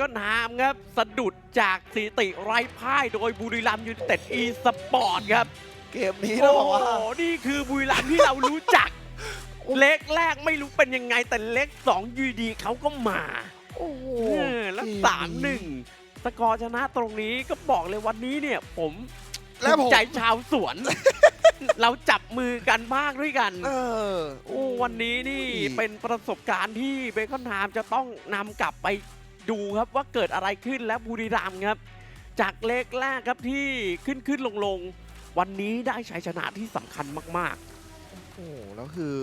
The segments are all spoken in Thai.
ก็น้ำครับ สะดุดจากสถิติไร้พ่ายโดยบุรีรัมย์ยูไนเต็ดอีสปอร์ตครับ เกมนี้ต้องบอกว่าโอ้โหนี่คือบุรีรัมย์ที่เรารู้จัก เล็กแรกไม่รู้เป็นยังไง แต่เล็กสองอยูดีเขาก็มาโอ้โหเออแล้วเกสามหนึ่งสกอร์ชนะตรงนี้ก็บอกเลยวันนี้เนี่ย ผมแล้วผมภูมิใจชาวสวน เราจับมือกันมากด้วยกัน เออ โอ้วันนี้นี่โอ้ยเป็นประสบการณ์ที่เบคอนไทม์จะต้องนำกลับไป ดูครับว่าเกิดอะไรขึ้นและบุรีรัมย์ครับ จากเล็กแรกครับที่ขึ้นขึ้นลงลงวันนี้ได้ชัยชนะที่สำคัญมากโอ้โหแล้วคือ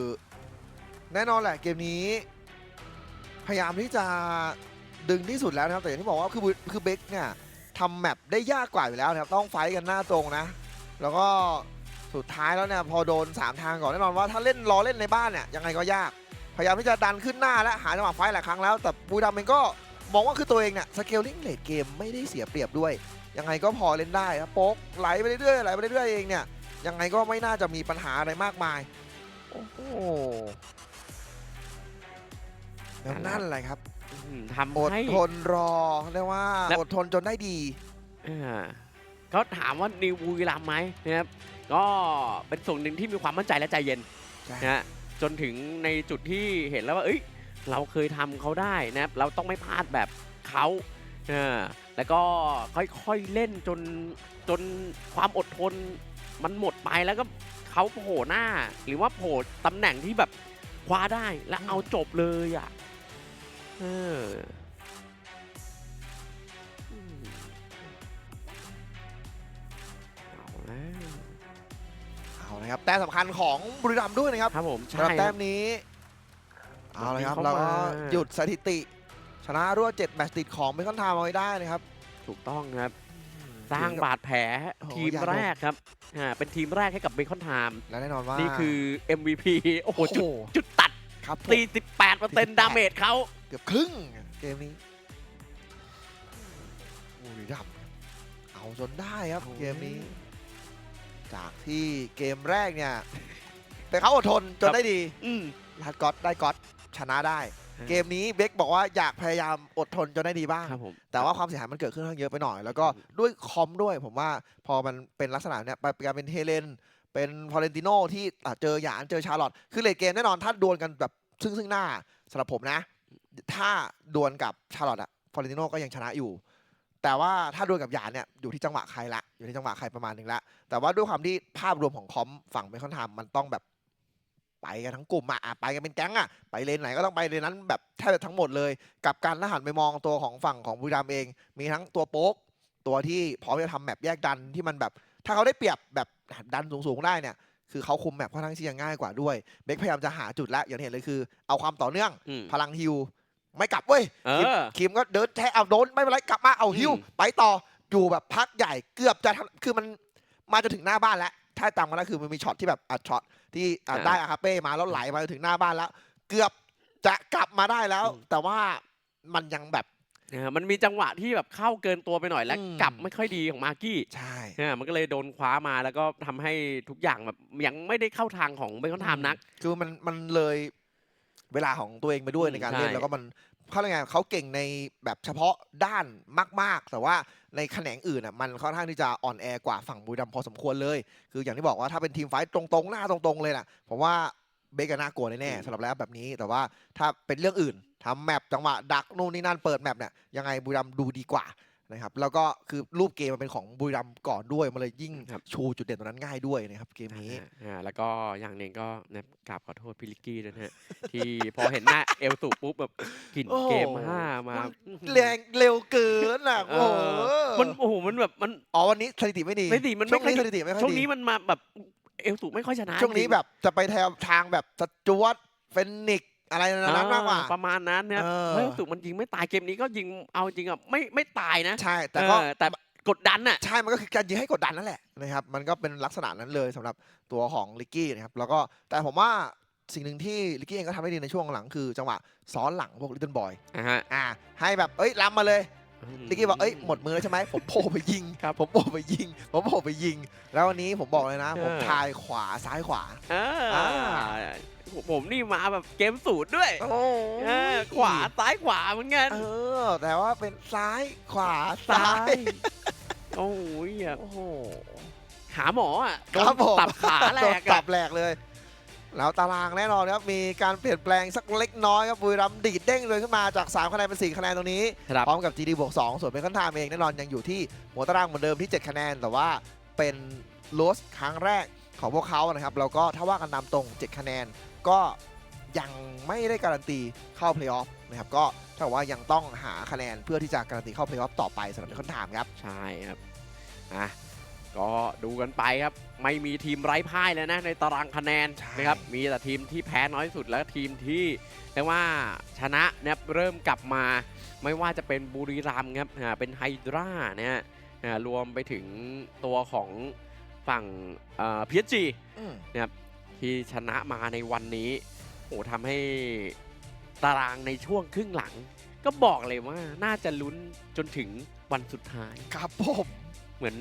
แน่นอนแหละเกมนี้ พยายามที่จะดึงที่สุดแล้วนะครับ แต่อย่างที่บอกว่าคือบุคือเบคเนี่ยทำแมปได้ยากกว่าอยู่แล้วนะครับ ต้องไฟกันหน้าตรงนะ แล้วก็สุดท้ายแล้วเนี่ยพอโดน 3 ทางก่อนแน่นอนว่าถ้าเล่นรอเล่นในบ้านเนี่ยยังไงก็ยาก พยายามที่จะดันขึ้นหน้าและหาจังหวะไฟหลายครั้งแล้ว แต่บูดามเองก็ มองว่าคือตัวเองเนี่ยสเกลลิ่งเลดเกมไม่ได้เสียเปรียบด้วย ยังไงก็พอเล่นได้ครับโป๊กไหลไปเรื่อยๆไหลไปเรื่อยๆเองเนี่ยยังไงก็ไม่น่าจะมีปัญหาอะไรมากมาย โอ้โหแล้วนั่นแหละครับๆอืมอทำดให้ทนรอเรียกว่าแล้วอดทนจนได้ดีอ่าเขาถามว่านิวบุรีรัมย์ไหมนะครับก็เป็นส่วนหนึ่งที่มีความมั่นใจและใจเย็นใช่นะฮะจนถึงในจุดที่เห็นแล้วว่าเอ้ย เราเคยทำเขาได้นะครับเราต้องไม่พลาดแบบเขาอ่าแล้วก็ค่อยๆเล่นจนจนความอดทนมันหมดไปแล้วก็เขาโผล่หน้า หรือว่าโผล่ตำแหน่งที่แบบคว้าได้แล้วเอาจบเลยอะเอออืมเอาแล้วเอาเลยครับแต้มสำคัญของบุรีรัมย์ด้วยนะครับครับผมสำหรับใช่คแต้รับมนี้ เอาเลยครับเข้ามาแล้วก็หยุดสถิติ ชนะรวด7แมตช์ติดของเบคอนไทม์เอาไว้ได้นะครับ ถูกต้องครับ สร้างบาดแผลโอ้โหทีมอย่าโดนแรกครับอ่าเป็นทีมแรกให้กับเบคอนไทม์และแน่นอนว่านี่คือ MVP โอ้โหโอ้โหจุดจุดตัดครับผม48%ดาเมจเขาเกือบครึ่งเกมนี้บุรีรัมย์เอาจนได้ครับเกมนี้ จากที่เกมแรกเนี่ย แต่เขาอดทนจนได้ดีอืมลัดก๊อตได้ก๊อต ชนะได้ครับเกมนี้เบคบอกว่าอยากพยายามอดทนจนได้ดีบ้าง ครับผม แต่ว่าความเสียหายมันเกิดขึ้นค่อนข้างเยอะไปหน่อย แล้วก็ด้วยคอมด้วย ผมว่าพอมันเป็นลักษณะเนี้ยไปกลายเป็นเฮเลน เป็นพอเลนติโนที่อะเจอหยานเจอชาร์ลอตคือเลดเกมแน่นอนถ้าดวลกันแบบซึ่งซึ่งหน้าสำหรับผมนะ ถ้าดวลกับชาร์ลอตอะพอเลนติโนก็ยังชนะอยู่ แต่ว่าถ้าดวลกับหยานเนี่ยอยู่ที่จังหวะใครละอยู่ที่จังหวะใครประมาณหนึ่งละแต่ว่าด้วยความที่ภาพรวมของคอมฝั่งเบคอนไทม์มันต้องแบบ ไปกันทั้งกลุ่มอะอะไปกันเป็นแก๊งอะไปเลนไหนก็ต้องไปเลนนั้นแบบแทบจะทั้งหมดเลย กับการถ้าหันไปมองตัวของฝั่งของบุรีรัมย์เอง มีทั้งตัวโป๊กตัวที่พร้อมจะทำแมปแยกดันที่มันแบบ ถ้าเขาได้เปรียบแบบดันสูงๆได้เนี่ยคือเขาคุมแมปค่อนข้างที่จะง่ายกว่าด้วยเบคพยายามจะหาจุดละอย่างที่เห็นเลยคือ เอาความต่อเนื่องอืมพลังฮิวไม่กลับเว้ยเอคิมอคิมก็เดินแทะเอาโดนไม่เป็นไรกลับมาเอาฮิวอืมไปต่ออยู่แบบพักใหญ่เกือบจะทำคือมันมาจนถึงหน้าบ้านแล้ว ถ้าจำกันได้คือมันมีช็อตที่แบบอัดช็อตที่อะได้อาคาเป้มาแล้วไหลมาจนถึงหน้าบ้านแล้ว เกือบจะกลับมาได้แล้ว แต่ว่ามันยังแบบ เออมันมีจังหวะที่แบบเข้าเกินตัวไปหน่อยและอืม กลับไม่ค่อยดีของมาร์กี้ใช่ เนี่ยมันก็เลยโดนคว้ามาแล้วก็ทำให้ทุกอย่างแบบยังไม่ได้เข้าทางของเบคอนไทม์นัก คือมันมันเลยเวลาของตัวเองไปด้วยอืมในการเล่นใช่ แล้วก็มัน เขาเรียกไงเขาเก่งในแบบเฉพาะด้านมาก ๆ แต่ว่าในแขนงอื่นอะมันค่อนข้างที่จะอ่อนแอกว่าฝั่งบุรีรัมย์พอสมควรเลย คืออย่างที่บอกว่าถ้าเป็นทีมไฟท์ตรงๆ หน้าตรงๆ เลยน่ะผมว่าเบกก็น่ากลัวแน่อืมๆสำหรับแล้วแบบนี้ แต่ว่าถ้าเป็นเรื่องอื่นทำแมปจังหวะดักนู่นนี่นั่นเปิดแมปเนี่ยยังไงบุรีรัมย์ดูดีกว่า นะครับแล้วก็คือรูปเกมมันเป็นของบุรีรัมย์ก่อนด้วยมันเลยยิ่งครับ ชูจุดเด่นตรงนั้นง่ายด้วยนะครับเกมนี้ อ่าอ่าแล้วก็อย่างหนึ่งก็นะกราบขอโทษพี่ลิกกี้ด้วยนะฮะ ที่พอเห็นหน้าเอลสุปุ๊บแบบกลิ่นโอ้โหเกมห้ามามันแรงเร็วเกินอะเอโอ้โหอมันโอ้โหมันแบบมัน อ๋อวันนี้สถิติไม่ดีสถิติมันไม่ช่วงนี้ค่อยสถิติไม่ค่อยช่วงดีนี้มันมาแบบเอลสุไม่ค่อยชนะช่วงนี้จริแบบจะไปแถวทางแบบสจวตเฟนิกซ์ อะไรอ่นั้นมากกว่า ประมาณนั้นเนี่ยเออเอลสุมันยิงไม่ตายเกมนี้ก็ยิงเอาจริงอะไม่ไม่ตายนะ ใช่ แต่ก็เออแต่กดดันอะ ใช่ มันก็คือการยิงให้กดดันนั่นแหละนะครับ มันก็เป็นลักษณะนั้นเลยสำหรับตัวของลิกกี้นะครับ แล้วก็แต่ผมว่าสิ่งหนึ่งที่ลิกกี้เองก็ทำได้ดีในช่วงหลังคือจังหวะซ้อนหลังพวกลิตเติ้ลบอยอ่าฮะอ่าให้แบบเอ้ยล้ำมาเลย ลิกกี้บอกเอ้ยหมดมือแล้วใช่ไหมผมโผล่ไปยิงครับผมโผล่ไปยิง ผมโผล่ไปยิง แล้ววันนี้ผมบอกเลยนะ ผมเออทายขวาซ้ายขวา อ่าอ่า ผมนี่มาแบบเกมสูตรด้วยโอ้เออขวาซ้ายขวาเหมือนกัน เออ แต่ว่าเป็นซ้ายขวาซ้าซ้ายยโอ้ยอะโอ้โห หาหมออะโดครับนผม ตับขาแหลกโดนตัอะบแหลกเลย แล้วตารางแน่นอนครับ มีการเปลี่ยนแปลงสักเล็กน้อยครับบุรีรัมย์ดีดเด้งเลยขึ้นมาจาก 3 คะแนนเป็น 4 คะแนนตรงนี้ครับพร้อมกับ GD บวก2ส่วนเป็นคันทามเองแน่นอนยังอยู่ที่หัวตารางเหมือนเดิมที่ 7 คะแนน แต่ว่าเป็นโลสครั้งแรกของพวกเขานะครับแล้วก็ถ้าว่ากันตามตรง 7 คะแนน ก็ยังไม่ได้การันตีเข้าเพลย์ออฟนะครับก็ถ้ากับว่ายังต้องหาคะแนนเพื่อที่จะการันตีเข้าเพลย์ออฟต่อไปสำหรับเป็นคันทามครับใช่ครับอะ ก็ดูกันไปครับ ไม่มีทีมไร้พ่ายแล้วนะในตารางคะแนนใช่นะครับมีแต่ทีมที่แพ้น้อยที่สุดแล้วทีมที่เรียกว่าชนะนะครับเริ่มกลับมา ไม่ว่าจะเป็นบุรีรัมย์ครับอ่าเป็นไฮดรานะฮะอ่ารวมไปถึงตัวของฝั่งพีเอจีอืมที่ชนะมาในวันนี้โอ้ทำให้ตารางในช่วงครึ่งหลัง ก็บอกเลยว่าน่าจะลุ้นจนถึงวันสุดท้าย ครับผมเหมือน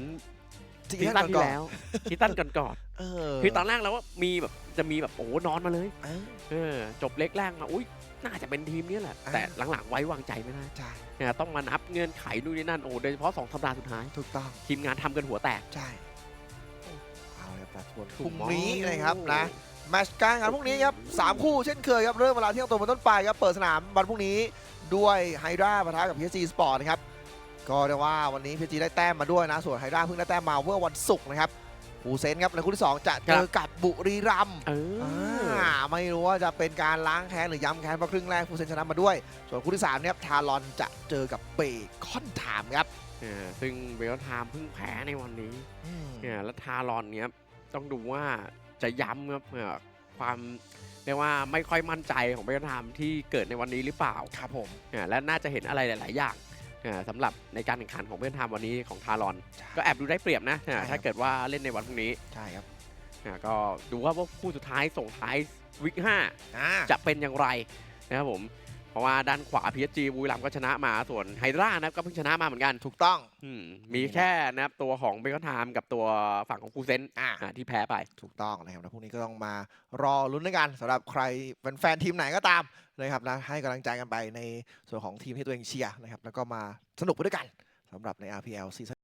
จริงซีๆซั่นที่ก่อนแล้วซีซั่นก่อนเออๆคือตอนแรกเราว่ามีแบบจะมีแบบโอ้โหนอนมาเลยเออ เออจบเล็กแรกมาอุ้ยน่าจะเป็นทีมนี้แหละ อ่า แต่หลังๆไว้วางใจไม่ได้ใช่เนี่ยต้องมานับเงื่อนไขนู่นนี่นั่นโอ้โดยเฉพาะสองสัปดาห์สุดท้าย ถูกต้อง ทีมงานทำกันหัวแตกใช่เอาเลยครับส่วนพถูรุ่กงมองนี้นะครับนะแมตช์การแข่งขันพรุ่งนี้ครับสามคู่เช่นเคยครับ เริ่มเวลาเที่ยงตรงเป็นต้นไปครับ เปิดสนามวันพรุ่งนี้ด้วยไฮดราปะทะกับ PSG Sport นะครับ ก็เรียกว่าวันนี้ PSG ได้แต้มมาด้วยนะ ส่วนไฮดราเพิ่งได้แต้มมาเมื่อวันศุกร์นะครับปูเซนครับในคู่ที่ 2 จะเจอกับบุรีรัมย์เออออ่าไม่รู้ว่าจะเป็นการล้างแค้นหรือย้ำแค้นเพราะครึ่งแรกปูเซนชนะมาด้วย ส่วนคู่ที่3เนี่ยทารอนจะเจอกับเบคอนไทม์ครับเออซึ่งเบลไทม์เพิ่งแพ้ในวันนี้อืมเนี่ยแล้วทารอนเนี้ยต้องดูว่าจะย้ำครับเอ่อความเรียกว่าไม่ค่อยมั่นใจของเบลไทม์ที่เกิดในวันนี้หรือเปล่าครับผมเนี่ยและน่าจะเห็นอะไรหลาย ๆ อย่างเนี่ย สำหรับในการแข่งขันของเบลไทม์วันนี้ของทารอน ก็แอบดูได้เปรียบนะเนี่ยใช่ครับถ้าเกิดว่าเล่นในวันพรุ่งนี้ใช่ครับเนี่ยก็ดูว่าว่าคู่สุดท้ายส่งท้ายวิกห้าอ่าจะเป็นอย่างไรนะครับผม เพราะว่าด้านขวา PSG บุรีรัมย์ก็ชนะมาส่วนไฮดรานะครับก็เพิ่งชนะมาเหมือนกันถูกต้องอืมมีแค่นะครับตัวของเบคอนไทม์กับตัวฝั่งของคูเซนอ่าอ่าที่แพ้ไป ถูกต้องนะครับแล้วพรุ่งนี้ก็ต้องมารอลุ้นด้วยกันสำหรับใครเป็นแฟนทีมไหนก็ตามนะครับนะให้กำลังใจกันไปในส่วนของทีมที่ตัวเองเชียร์นะครับแล้วก็มาสนุกไปด้วยกันสำหรับใน RPL ซีซั่น